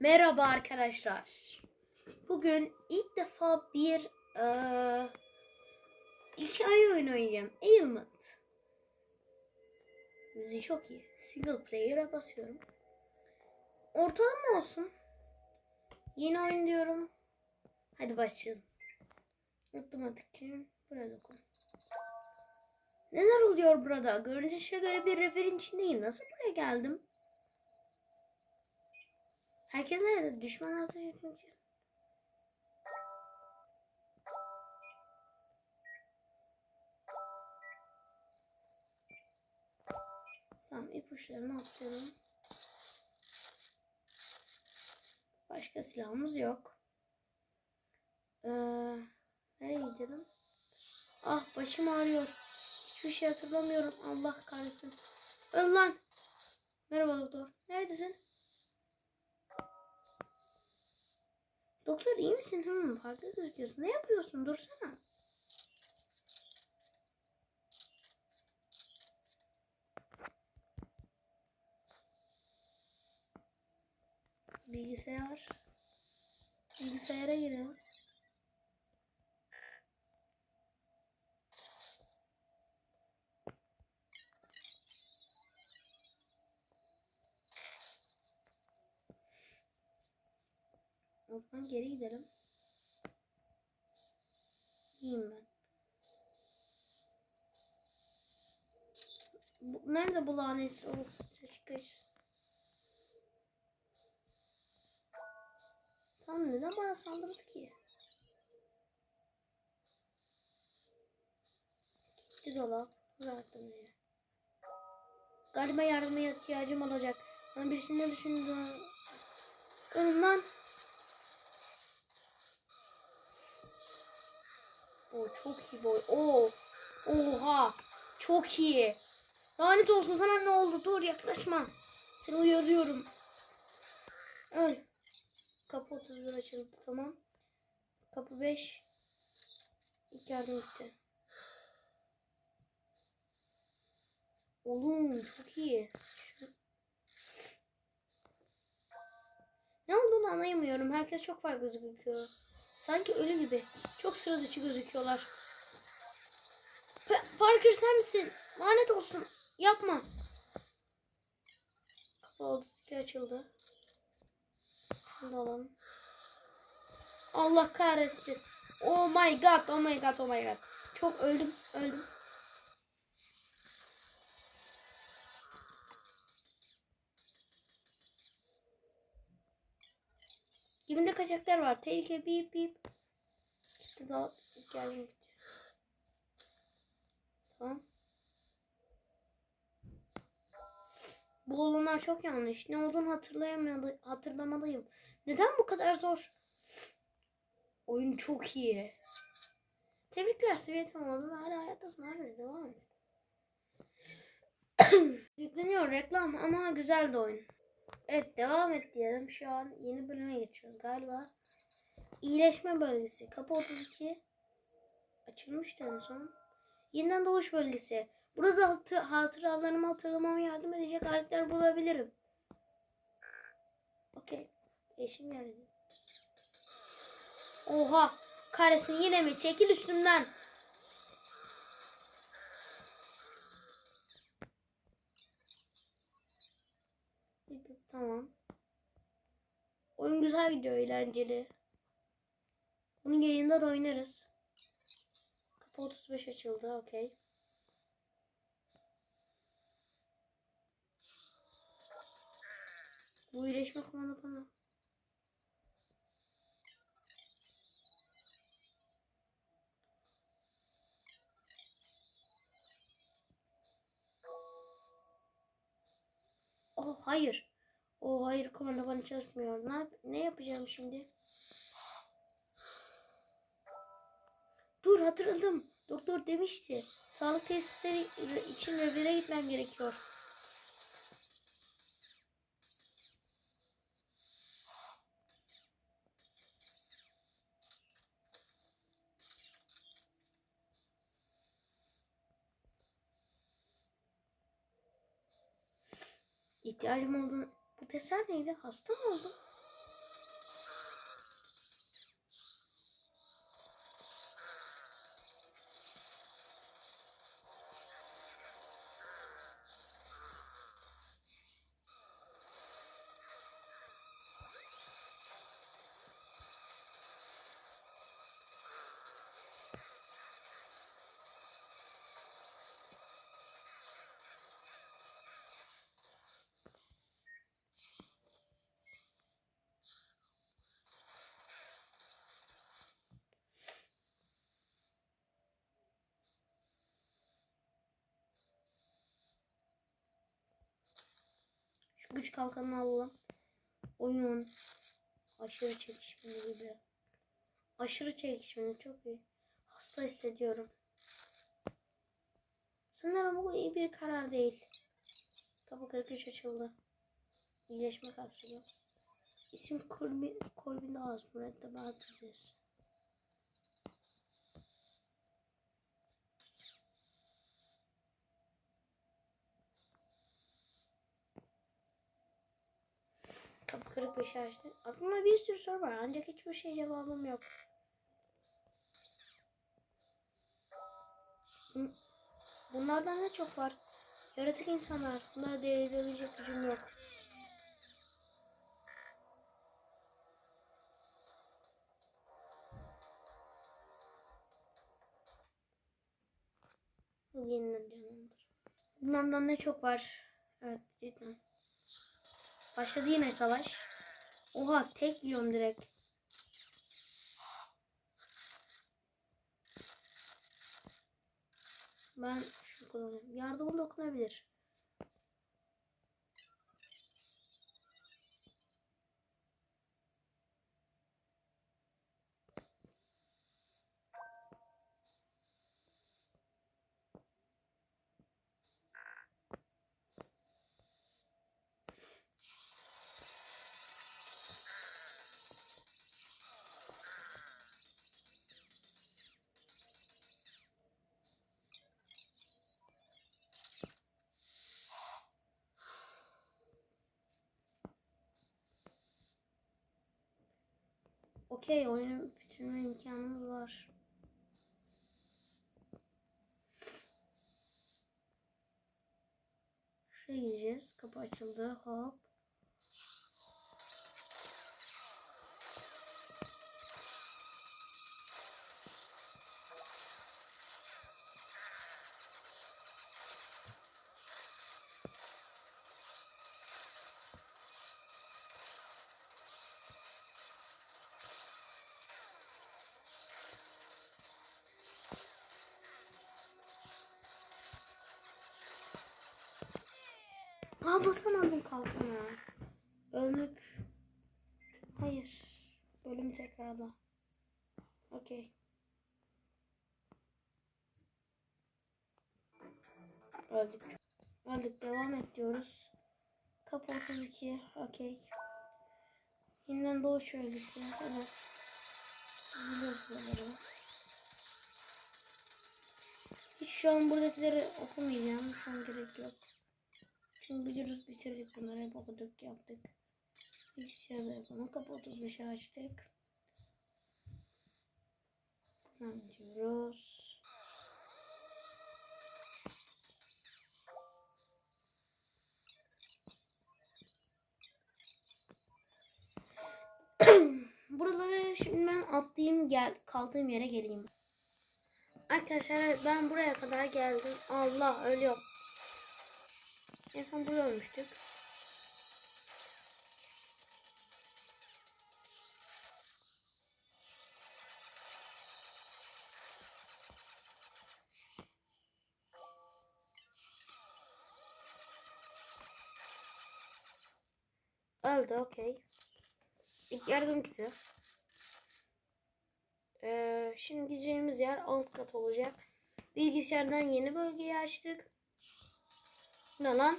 Merhaba arkadaşlar. Bugün ilk defa bir eee hikaye oyunu oynayacağım. Ailment. Müziği çok iyi. Single player'a basıyorum. Ortalama olsun. Yeni oyun diyorum. Hadi başlayalım. Otomatik. Burada koy. Neler oluyor burada? Görünüşe göre bir reverin içindeyim. Nasıl buraya geldim? Herkes nerede? Düşman ateş etmek için. Tamam ipuçlarını atlıyorum. Başka silahımız yok. Ee, nereye gidelim? Ah başım ağrıyor. Hiçbir şey hatırlamıyorum. Allah kahretsin. Öl lan. Merhaba doktor. Neredesin? Doktor iyi misin? Hmm, farklı gözüküyorsun. Ne yapıyorsun? Dursana. Bilgisayar. Bilgisayara girelim. Zaman geri gidelim. İyiyim ben. Bu, nerede bu lanet olsun çıkış? Tamam neden bana saldırdı ki? Gitti dolap. Bıraktım ya. Galiba yardıma ihtiyacım olacak. Bana birisi ne düşündü? Ölün lan. O çok iyi boy. Oo. Oha. Çok iyi. Lanet olsun sana ne oldu? Dur yaklaşma. Seni uyarıyorum. Öl. Kapı 31 açıldı tamam. Kapı 5. İlk yardım gitti. Oğlum çok iyi. Şu- Ne olduğunu anlayamıyorum. Herkes çok farklı gözüküyor. Sanki ölü gibi. Çok sıra dışı gözüküyorlar. Pa- Parker sen misin? Lanet olsun. Yapma. Kapı oldu. açıldı. Şunu alalım. Allah kahretsin. Oh my god. Oh my god. Oh my god. Çok öldüm. Öldüm. Dibinde kaçaklar var. Tehlike bip bip. Daha geldim. Tamam. Bu olanlar çok yanlış. Ne olduğunu hatırlayamadı, hatırlamalıyım. Neden bu kadar zor? Oyun çok iyi. Tebrikler seviye tamamladın ve hala hayattasın. Hala devam et. Yükleniyor reklam ama güzel de oyun. Evet devam et diyelim. Şu an yeni bölüme geçiyoruz galiba. İyileşme bölgesi. Kapı 32. Açılmıştı en son. Yeniden doğuş bölgesi. Burada hatı, hatıralarımı hatırlamama yardım edecek aletler bulabilirim. Okey. Eşim geldi. Oha. Kahretsin yine mi? Çekil üstümden. Tamam. Oyun güzel gidiyor, eğlenceli. Bunu yayında da oynarız. Kapı 35 açıldı, okey. Bu iyileşme kumanda bana. Oh hayır. Oh hayır kumanda bana çalışmıyor. Ne, yap- ne yapacağım şimdi? Dur hatırladım. Doktor demişti. Sağlık tesisleri için revire gitmem gerekiyor. İhtiyacım olduğunu... Bu teser neydi? Hasta mı oldum? güç kalkanını alalım. Oyun aşırı çekişmeli gibi. Aşırı çekişmeli çok iyi. Hasta hissediyorum. Sanırım bu iyi bir karar değil. Kapı 43 açıldı. İyileşme kapsülü. İsim Corbin, Corbin Ağız. Murat'ta 45'i açtı. Aklımda bir sürü soru var ancak hiçbir şey cevabım yok. Bunlardan ne çok var? Yaratık insanlar hakkında değerlendirecek gücüm yok. Bu Yeniden canlandır. Bunlardan ne çok var? Evet cidden. Başladı yine savaş. Oha tek yiyorum direkt. Ben şunu kullanıyorum. Yardımı dokunabilir. Okey oyunu bitirme imkanımız var. Şuraya gideceğiz. Kapı açıldı. Hop. Aa basamadım kalkana. Ölmek. Hayır. Bölüm tekrarla. Okey. Öldük. Öldük. Devam et diyoruz. Kapı 32. Okey. Yeniden doğuş öncesi. Evet. Biliyoruz buraları. Hiç şu an buradakileri okumayacağım. Şu an gerek yok. Şimdi biliyoruz bitirdik bunları hep okuduk yaptık. Bilgisayarda yapalım. Kapı 35'e açtık. Tamam diyoruz. Buraları şimdi ben atlayayım gel kaldığım yere geleyim. Arkadaşlar ben buraya kadar geldim. Allah ölüyorum. En son burada ölmüştük. Öldü okey. İlk yardım kiti. Ee, şimdi gideceğimiz yer alt kat olacak. Bilgisayardan yeni bölgeyi açtık. Ne lan?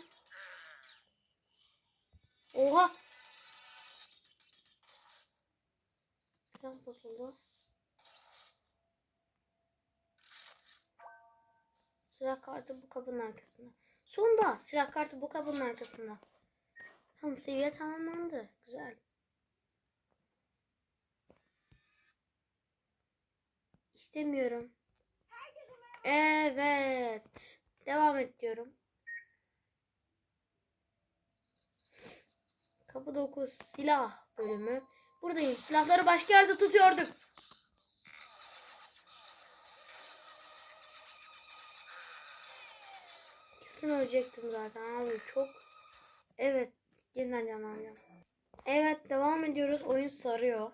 Oha. Silah bozuldu. Silah kartı bu kapının arkasında. Sonunda silah kartı bu kapının arkasında. Tamam seviye tamamlandı. Güzel. İstemiyorum. Evet. Devam et diyorum. Kapı 9 silah bölümü. Buradayım. Silahları başka yerde tutuyorduk. Kesin ölecektim zaten abi çok. Evet. Yeniden canlanacağım. Evet devam ediyoruz. Oyun sarıyor.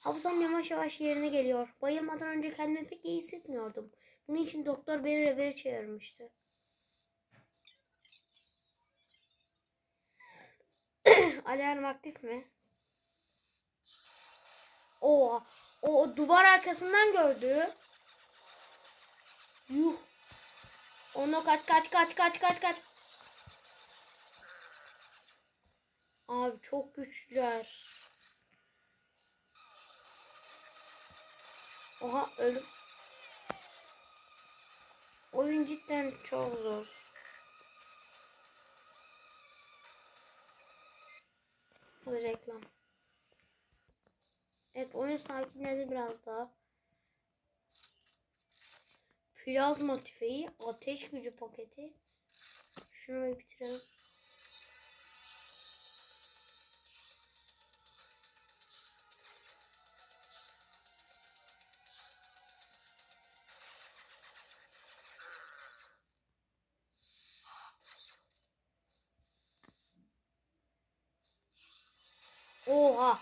Hafızam yavaş yavaş yerine geliyor. Bayılmadan önce kendimi pek iyi hissetmiyordum. Bunun için doktor beni revire çağırmıştı. Alarm aktif mi? Oha. O, o duvar arkasından gördü. Yuh. Onu kaç kaç kaç kaç kaç kaç. Abi çok güçlüler. Oha ölüm. Oyun cidden çok zor. Bu reklam. Evet oyun sakinledi biraz daha. Plazma tüfeği, ateş gücü paketi. Şunu bir bitirelim. Oha.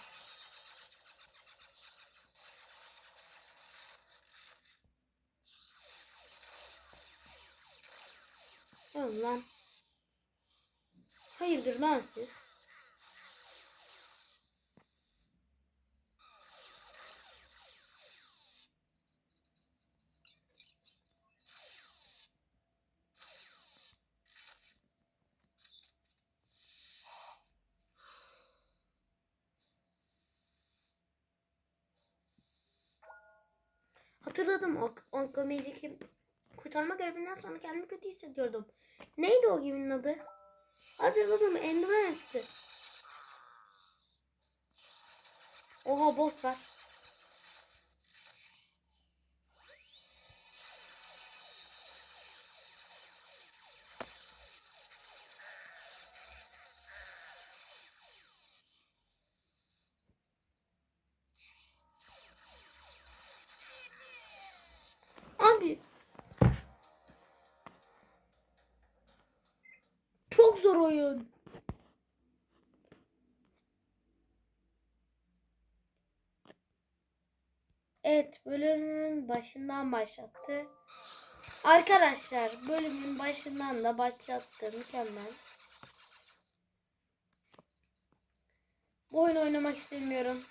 Lan. Hayırdır lan siz? Hatırladım o, o komedideki kurtarma görevinden sonra kendimi kötü hissediyordum. Neydi o geminin adı? Hatırladım Endurance'tı. Oha boss var. Abi. Çok zor oyun. Evet bölümün başından başlattı. Arkadaşlar bölümün başından da başlattı. Mükemmel. Bu oyunu oynamak istemiyorum.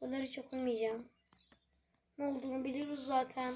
Bunları hiç okumayacağım. Ne olduğunu biliyoruz zaten.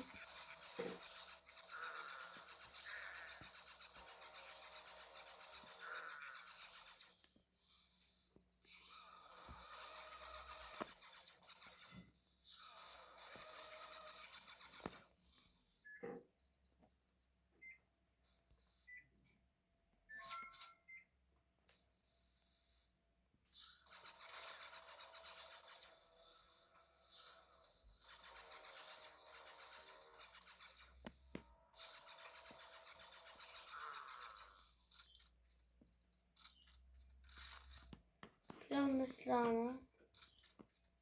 Plazma silahını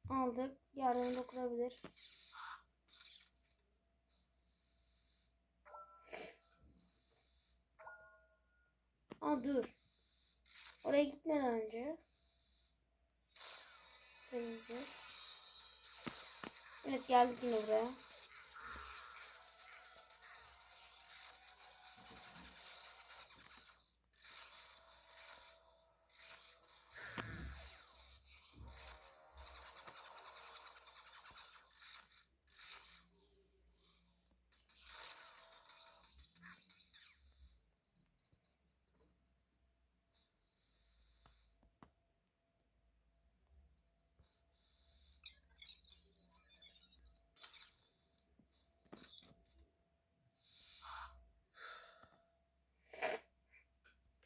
aldık. Yarın dokunabilir. Aa dur. Oraya gitmeden önce deneyeceğiz. Evet geldik yine buraya.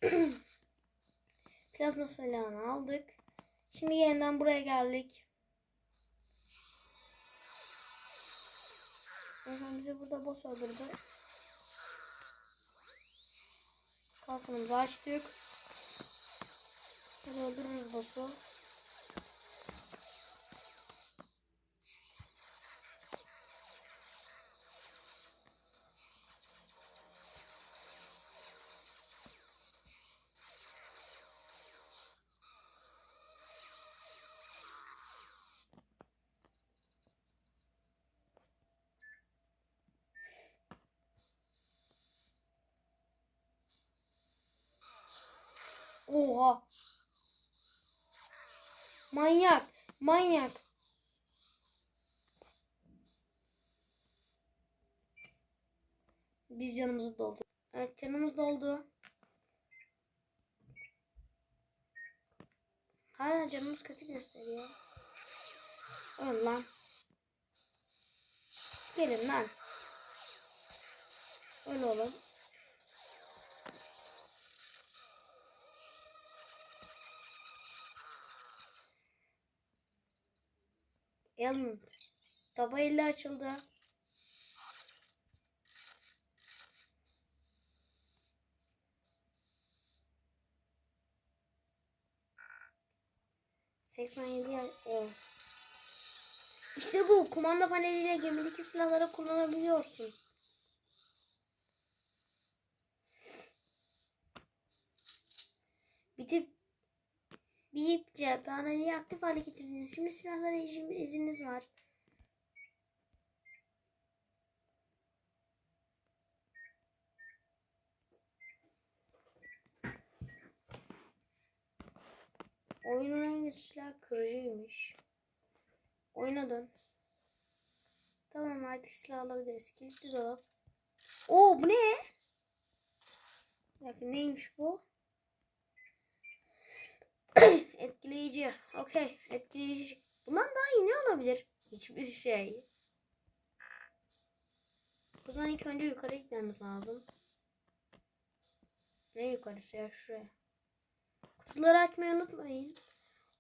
Plazma silahını aldık. Şimdi yeniden buraya geldik. Zaten bizi burada boss öldürdü. Kalkanımızı açtık. Hadi öldürürüz boss'u. Oha. Manyak. Manyak. Biz canımızı doldu. Evet canımız doldu. Hala canımız kötü gösteriyor. Öl lan. Gelin lan. Öl oğlum. Elmond. Taba elle açıldı. Seksen yedi on. İşte bu. Kumanda paneliyle gemideki silahları kullanabiliyorsun. Bip cephaneyi aktif hale getirdiniz. Şimdi silahlara izniniz var. Oyunun en güçlü silah kırıcıymış. Oyuna dön. Tamam artık silah alabiliriz. Kilitli dolap. Oo bu ne? Dakika neymiş bu? etkileyici. Okey. Etkileyici. Bundan daha iyi ne olabilir? Hiçbir şey. O zaman ilk önce yukarı gitmemiz lazım. Ne yukarısı ya şuraya. Kutuları açmayı unutmayın.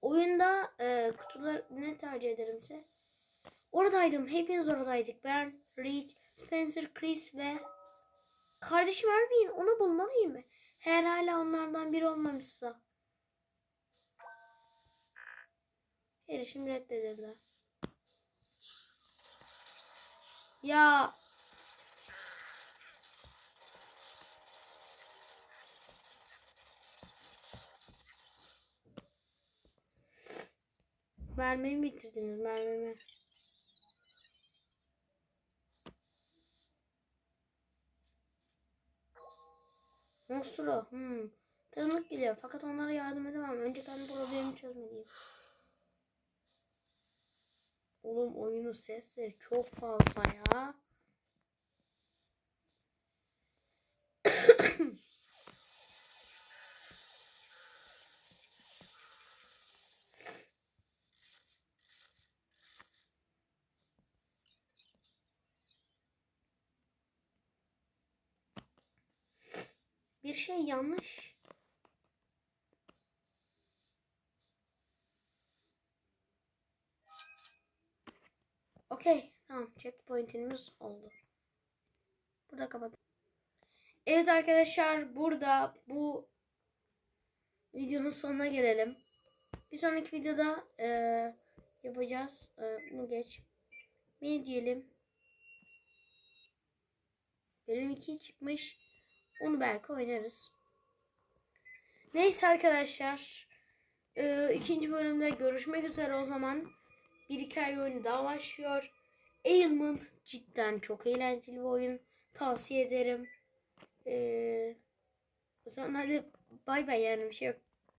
Oyunda e, kutular ne tercih ederim size? Oradaydım. Hepiniz oradaydık. Ben, Rich, Spencer, Chris ve kardeşim Erwin. Onu bulmalıyım. Eğer hala onlardan biri olmamışsa. Erişim reddedildi. Ya Mermimi bitirdiniz mermimi. Monstro. Hmm. Tanıdık geliyor. Fakat onlara yardım edemem. Önce kendi problemimi çözmeliyim. Oğlum oyunun sesleri çok fazla ya. Bir şey yanlış. Okey. Tamam. Checkpoint'imiz oldu. Burada kapat. Evet arkadaşlar burada bu videonun sonuna gelelim. Bir sonraki videoda eee, yapacağız. Eee, bunu geç. Ne diyelim? Bölüm 2 çıkmış. Onu belki oynarız. Neyse arkadaşlar. Eee, ikinci bölümde görüşmek üzere o zaman. Bir hikaye oyunu daha başlıyor. Ailment cidden çok eğlenceli bir oyun. Tavsiye ederim. Ee, o zaman hadi bay bay yani bir şey yok.